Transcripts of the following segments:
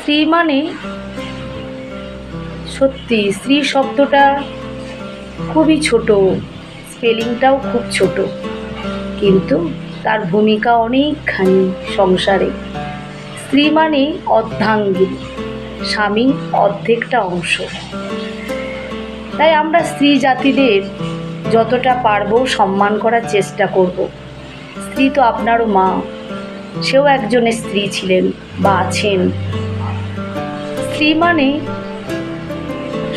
স্ত্রী মানে সত্যি স্ত্রী শব্দটা খুবই ছোট, স্পেলিংটাও খুব ছোট। কিন্তু তার ভূমিকা অনেকখানি সংসারে। স্ত্রী মানে অর্ধাঙ্গিনী, স্বামী অর্ধেকটা অংশ। তাই আমরা স্ত্রী জাতিদের যতটা পারব সম্মান করার চেষ্টা করব। স্ত্রী তো আপনারও মা, সেও একজনের স্ত্রী ছিলেন বা আছেন। স্ত্রী মানে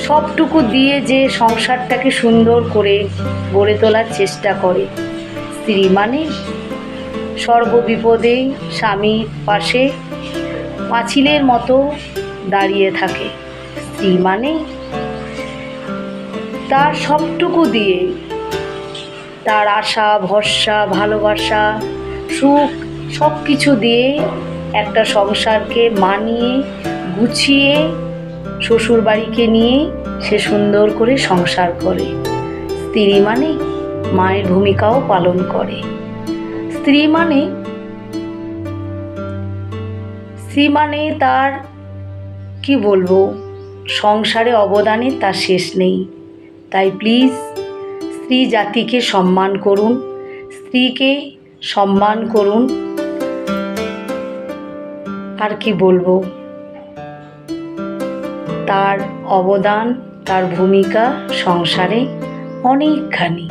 সবটুকু দিয়ে যে সংসারটাকে সুন্দর করে গড়ে তোলার চেষ্টা করে। স্ত্রী মানে সর্ববিপদে স্বামীর পাশে পাঁচিলের মতো দাঁড়িয়ে থাকে। স্ত্রী মানে তার সবটুকু দিয়ে তার আশা, ভরসা, ভালোবাসা, সুখ সব কিছু দিয়ে একটা সংসারকে মানিয়ে গুছিয়ে শ্বশুর বাড়িকে নিয়ে সে সুন্দর করে সংসার করে। স্ত্রী মানে মায়ের ভূমিকাও পালন করে। স্ত্রী মানে স্ত্রী মানে তার, কি বলব, সংসারে অবদানে তার শেষ নেই। তাই প্লিজ স্ত্রী জাতিকে সম্মান করুন, স্ত্রীকে সম্মান করুন। আর কি বলব? তার অবদান তার ভূমিকা সংসারে অনেকখানি।